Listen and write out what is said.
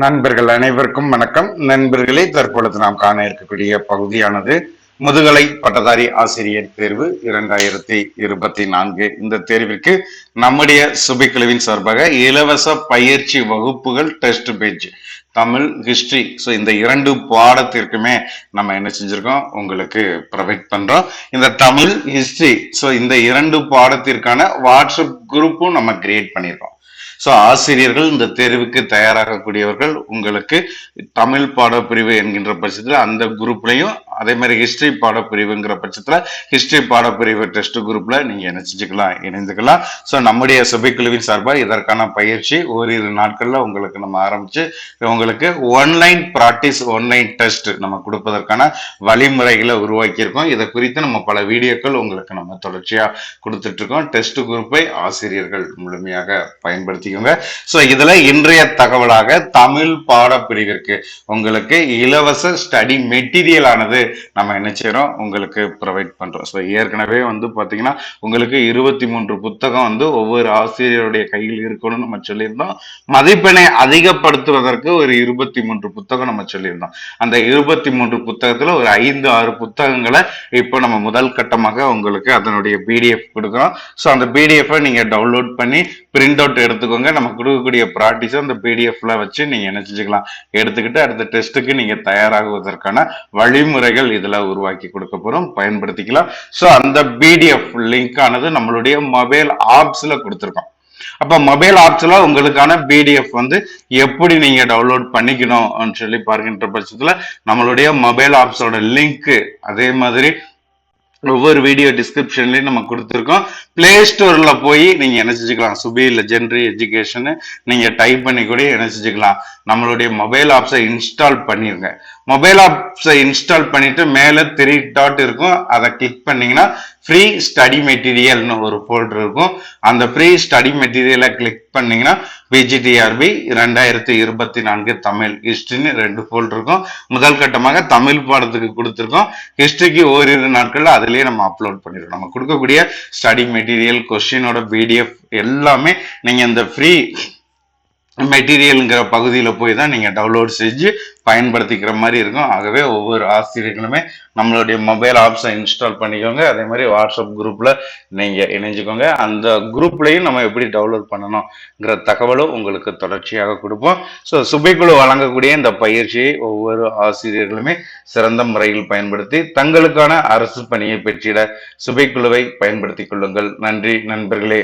நண்பர்கள் அனைவருக்கும் வணக்கம். நண்பர்களே தற்பொழுது நாம் காண இருக்கக்கூடிய பகுதியானது முதுகலை பட்டதாரி ஆசிரியர் தேர்வு இரண்டாயிரத்தி இருபத்தி நான்கு. இந்த தேர்விற்கு நம்முடைய சுபைக்குழுவின் சார்பாக இலவச பயிற்சி வகுப்புகள் test page Tamil history so இந்த இரண்டு பாடத்திற்குமே நம்ம என்ன செஞ்சுருக்கோம்? உங்களுக்கு ப்ரொவைட் பண்ணுறோம் இந்த தமிழ் ஹிஸ்டரி ஸோ இந்த இரண்டு பாடத்திற்கான வாட்ஸ்அப் குரூப்பும் நம்ம கிரியேட் பண்ணியிருக்கோம். ஸோ ஆசிரியர்கள் இந்த தேர்வுக்கு தயாராகக்கூடியவர்கள் உங்களுக்கு தமிழ் பாடப்பிரிவு என்கின்ற பட்சத்தில் அந்த குரூப்லையும் அதே மாதிரி ஹிஸ்ட்ரி பாடப்பிரிவுங்கிற பட்சத்தில் ஹிஸ்ட்ரி பாடப்பிரிவு டெஸ்ட் குரூப்ல நீங்க என்ன இணைந்துக்கலாம். ஸோ நம்முடைய சபைக்குழுவின் சார்பாக இதற்கான பயிற்சி ஓரிரு நாட்களில் உங்களுக்கு நம்ம ஆரம்பிச்சு உங்களுக்கு ஒன்லைன் ப்ராக்டிஸ் ஒன்லைன் டெஸ்ட் நம்ம கொடுப்பதற்கான வழிமுறைகளை உருவாக்கியிருக்கோம். இதை குறித்து நம்ம பல வீடியோக்கள் உங்களுக்கு நம்ம தொடர்ச்சியாக கொடுத்துட்ருக்கோம் டெஸ்ட் குரூப்பை ஆசிரியர்கள் முழுமையாக பயன்படுத்திக்கோங்க. ஸோ இதுல இன்றைய தகவலாக தமிழ் பாடப்பிரிவிற்கு உங்களுக்கு இலவச ஸ்டடி மெட்டீரியல் ஆனது நம்ம என்ன செய்யறோம் உங்களுக்கு ப்ரொவைட் பண்றோம். ஸோ ஏற்கனவே வந்து பாத்தீங்கன்னா உங்களுக்கு இருபத்தி மூன்று புத்தகம் வந்து ஒவ்வொரு ஆசிரியருடைய கையில் இருக்கணும்னு நம்ம சொல்லியிருந்தோம். மதிப்பெண்ணை அதிகப்படுத்துவதற்கு ஒரு இருபத்தி மூன்று புத்தகம் நம்ம சொல்லியிருந்தோம். அந்த இருபத்தி மூன்று புத்தகத்துல ஒரு ஐந்து ஆறு புத்தகங்களை இப்போ நம்ம முதல் கட்டமாக உங்களுக்கு அதனுடைய பிடிஎஃப் கொடுக்குறோம். ஸோ அந்த பிடிஎஃபை நீங்க டவுன்லோட் பண்ணி பிரிண்ட் அவுட் எடுத்துக்கோங்க. நம்ம கொடுக்கக்கூடிய ப்ராக்டிஸை அந்த பிடிஎஃப்ல வச்சு நீங்க என்ன செஞ்சுக்கலாம்? எடுத்துக்கிட்டு அடுத்த டெஸ்ட்டுக்கு நீங்க தயாராகுவதற்கான வழிமுறைகள் இதுல உருவாக்கி கொடுக்க போறோம். பயன்படுத்திக்கலாம். ஸோ அந்த பிடிஎஃப் லிங்க் ஆனது நம்மளுடைய மொபைல் ஆப்ஸ்ல கொடுத்துருக்கோம். அப்ப மொபைல் ஆப்ஸ்ல உங்களுக்கான பிடிஎஃப் வந்து எப்படி நீங்க டவுன்லோட் பண்ணிக்கணும்? சொல்லி பார்க்கின்ற பட்சத்துல நம்மளுடைய மொபைல் ஆப்ஸோட லிங்க் அதே மாதிரி ஒவ்வொரு வீடியோ டிஸ்கிரிப்ஷன்லையும் நம்ம கொடுத்துருக்கோம். பிளே ஸ்டோரில் போய் நீங்கள் என்ன செஞ்சுக்கலாம் சுபி லெஜெண்டரி எஜுகேஷன் நீங்கள் டைப் பண்ணி கூட என்ன செஞ்சுக்கலாம் நம்மளுடைய மொபைல் ஆப்ஸை இன்ஸ்டால் பண்ணிடுங்க மொபைல் ஆப்ஸை இன்ஸ்டால் பண்ணிட்டு மேலே த்ரீ டாட் இருக்கும். அதை கிளிக் பண்ணிங்கன்னா ஃப்ரீ ஸ்டடி மெட்டீரியல்னு ஒரு ஃபோல்டர் இருக்கும். அந்த ஃப்ரீ ஸ்டடி மெட்டீரியலை கிளிக் பண்ணீங்கன்னா பிஜிடிஆர்பி ரெண்டாயிரத்தி இருபத்தி நான்கு தமிழ் ஹிஸ்ட்ரின்னு ரெண்டு ஃபோல்டர் இருக்கும். முதல் கட்டமாக தமிழ் பாடத்துக்கு கொடுத்துருக்கோம். ஹிஸ்ட்ரிக்கு ஓரிரு நாட்களில் அதுலேயே நம்ம அப்லோட் பண்ணிடுறோம். நம்ம கொடுக்கக்கூடிய ஸ்டடி மெட்டீரியல் கொஸ்டினோட பிடிஎஃப் எல்லாமே நீங்கள் இந்த ஃப்ரீ மெட்டீரியலுங்கிற பகுதியில் போய் தான் நீங்கள் டவுன்லோட் செஞ்சு பயன்படுத்திக்கிற மாதிரி இருக்கும். ஆகவே ஒவ்வொரு ஆசிரியர்களுமே நம்மளுடைய மொபைல் ஆப்ஸை இன்ஸ்டால் பண்ணிக்கோங்க. அதே மாதிரி வாட்ஸ்அப் குரூப்பில் நீங்கள் இணைஞ்சுக்கோங்க. அந்த குரூப்லையும் நம்ம எப்படி டவுன்லோட் பண்ணணுங்கிற தகவலும் உங்களுக்கு தொடர்ச்சியாக கொடுப்போம். ஸோ சுபைக்குழு வழங்கக்கூடிய இந்த பயிற்சியை ஒவ்வொரு ஆசிரியர்களுமே சிறந்த முறையில் பயன்படுத்தி தங்களுக்கான அரசு பணியை பெற்றிட சுபைக்குழுவை பயன்படுத்திக் கொள்ளுங்கள். நன்றி நண்பர்களே.